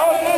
Hallelujah.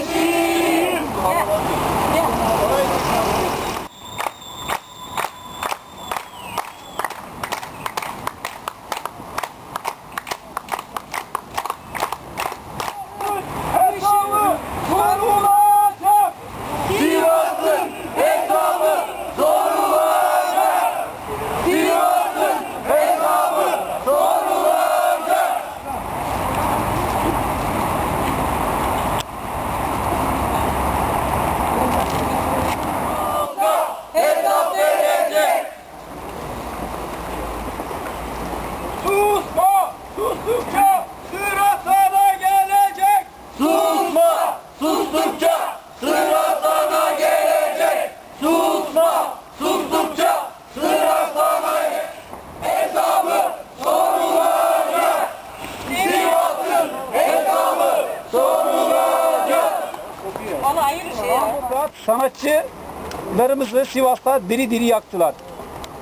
Sanatçılarımızı Sivas'ta diri diri yaktılar.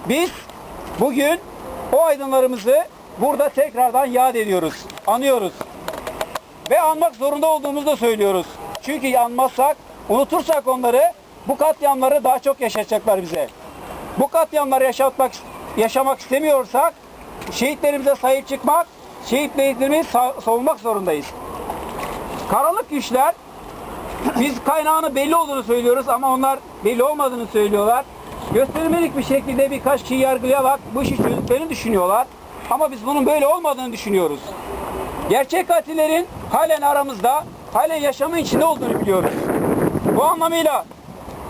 Biz bugün o aydınlarımızı burada tekrardan yad ediyoruz, anıyoruz. Ve anmak zorunda olduğumuzu da söylüyoruz. Çünkü anmazsak, unutursak onları bu katliamları daha çok yaşatacaklar bize. Bu katliamları yaşatmak, yaşamak istemiyorsak şehitlerimize sahip çıkmak, şehitlerimizi sa- savunmak zorundayız. Karanlık güçler biz kaynağını belli olduğunu söylüyoruz ama onlar belli olmadığını söylüyorlar. Göstermelik bir şekilde birkaç kişi yargılayarak bu işi çözdüklerini düşünüyorlar. Ama biz bunun böyle olmadığını düşünüyoruz. Gerçek katillerin halen aramızda, halen yaşamın içinde olduğunu biliyoruz. Bu anlamıyla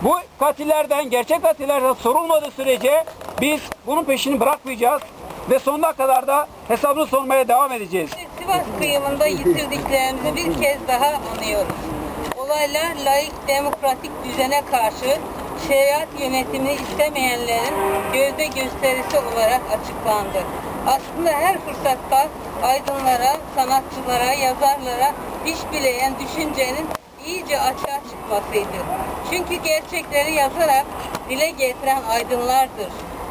bu katillerden, gerçek katillerden sorulmadığı sürece biz bunun peşini bırakmayacağız ve sonuna kadar da hesabını sormaya devam edeceğiz. Sivas kıyımında yitirdiklerimizi bir kez daha anıyoruz. Olaylar laik demokratik düzene karşı şeriat yönetimini istemeyenlerin gövde gösterisi olarak açıklandı. Aslında her fırsatta aydınlara, sanatçılara, yazarlara diş bileyen düşüncenin iyice açığa çıkmasıydı. Çünkü gerçekleri yazarak dile getiren aydınlardır.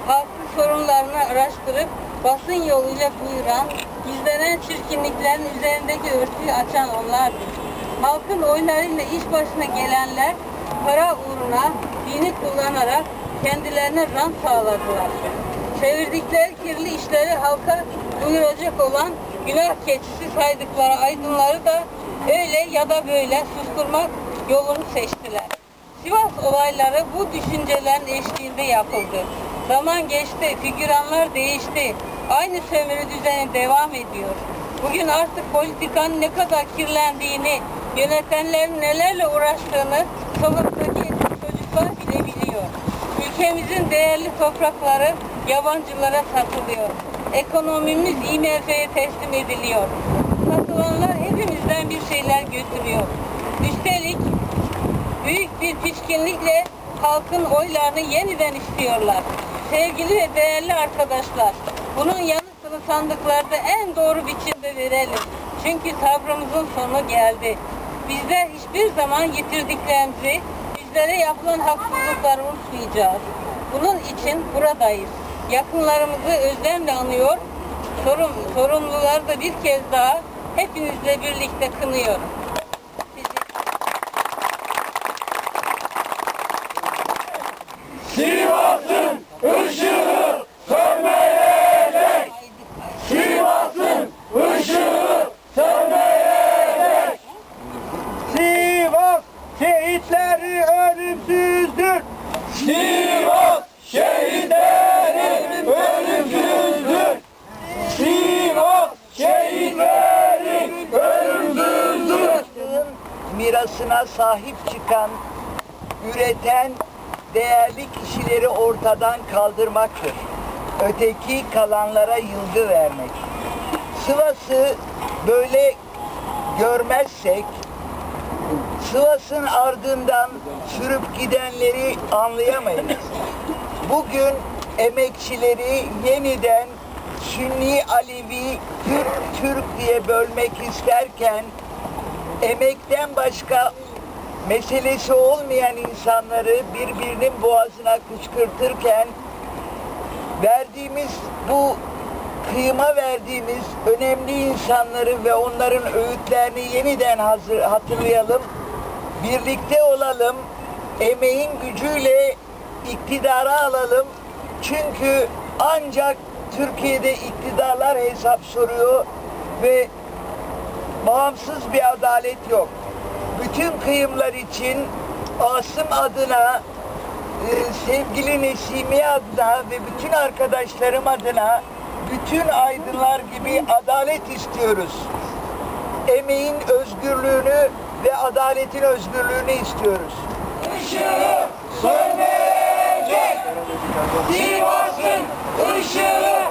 Halkın sorunlarını araştırıp basın yoluyla duyuran, gizlenen çirkinliklerin üzerindeki örtüyü açan onlardır. Halkın oylarıyla iş başına gelenler para uğruna dini kullanarak kendilerine rant sağladılar. Çevirdikleri kirli işleri halka duyuracak olan günah keçisi saydıkları aydınları da öyle ya da böyle susturmak yolunu seçtiler. Sivas olayları bu düşüncelerin eşliğinde yapıldı. Zaman geçti, figüranlar değişti. Aynı sömürü düzeni devam ediyor. Bugün artık politikanın ne kadar kirlendiğini, yönetenlerin nelerle uğraştığını sokaktaki çocuklar bile biliyor. Ülkemizin değerli toprakları yabancılara satılıyor. Ekonomimiz IMF'ye teslim ediliyor. Satılanlar hepimizden bir şeyler götürüyor. Üstelik büyük bir pişkinlikle halkın oylarını yeniden istiyorlar. Sevgili ve değerli arkadaşlar, bunun yanıtını sandıklarda en doğru biçimde verelim. Çünkü sabrımızın sonu geldi. Bizler hiçbir zaman yitirdiklerimizi, bizlere yapılan haksızlıkları unutmayacağız. Bunun için buradayız. Yakınlarımızı özlemle anıyor, sorum, sorumluları da bir kez daha hepinizle birlikte kınıyorum. Sivas'ın ışığı sönmeyecek. Sivas'ın ışığı sönmeyecek. Sivas şehitleri ölümsüzdür. Sivas şehitlerin ölümsüzdür. Sivas şehitlerin ölümsüzdür. Mirasına sahip çıkan, üreten değerli kişileri ortadan kaldırmaktır. Öteki kalanlara yılgı vermek. Sivas'ı böyle görmezsek Sivas'ın ardından sürüp gidenleri anlayamayız. Bugün emekçileri yeniden Sünni, Alevi, Türk, Türk diye bölmek isterken emekten başka meselesi olmayan insanları birbirinin boğazına kışkırtırken verdiğimiz bu kıyıma verdiğimiz önemli insanları ve onların öğütlerini yeniden hazır, hatırlayalım. birlikte olalım, emeğin gücüyle iktidara alalım. Çünkü ancak Türkiye'de iktidarlar hesap soruyor ve bağımsız bir adalet yok. Bütün kıyımlar için Asım adına, e, sevgili Nesimi adına ve bütün arkadaşlarım adına bütün aydınlar gibi adalet istiyoruz. Emeğin özgürlüğünü ve adaletin özgürlüğünü istiyoruz. Işığı sönmeyecek. Sivas'ın ışığı.